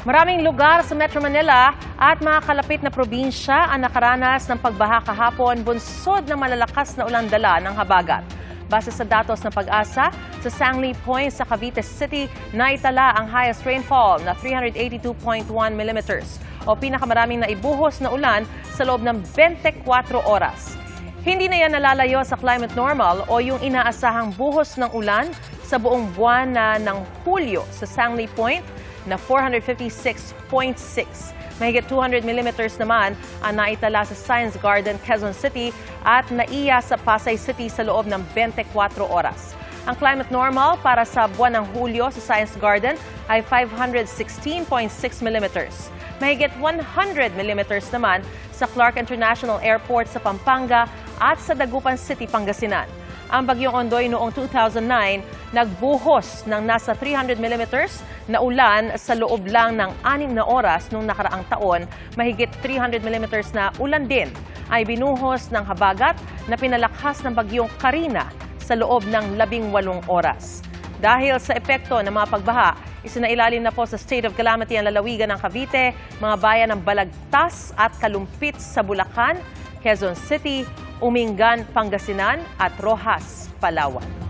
Maraming lugar sa Metro Manila at mga kalapit na probinsya ang nakaranas ng pagbaha kahapon bunsod ng malalakas na ulan dala ng habagat. Base sa datos ng pag-asa, sa Sangley Point sa Cavite City, naitala ang highest rainfall na 382.1 millimeters o pinakamaraming naibuhos na ulan sa loob ng 24 oras. Hindi na yan nalalayo sa climate normal o yung inaasahang buhos ng ulan sa buong buwan na ng Hulyo sa Sangley Point na 456.6. Mahigit 200 millimeters naman ang naitala sa Science Garden, Quezon City at naiya sa Pasay City sa loob ng 24 oras. Ang climate normal para sa buwan ng Hulyo sa Science Garden ay 516.6 millimeters. Mahigit 100 millimeters naman sa Clark International Airport sa Pampanga at sa Dagupan City, Pangasinan. Ang bagyong Ondoy noong 2009 nagbuhos ng nasa 300 millimeters na ulan sa loob lang ng anim na oras noong nakaraang taon. Mahigit 300 millimeters na ulan din ay binuhos ng habagat na pinalakas ng bagyong Karina sa loob ng labing walong oras. Dahil sa epekto ng mga pagbaha, isinailalim na po sa state of calamity ang lalawigan ng Cavite, mga bayan ng Balagtas at Kalumpit sa Bulacan, Quezon City, Umingan, Pangasinan at Rojas, Palawan.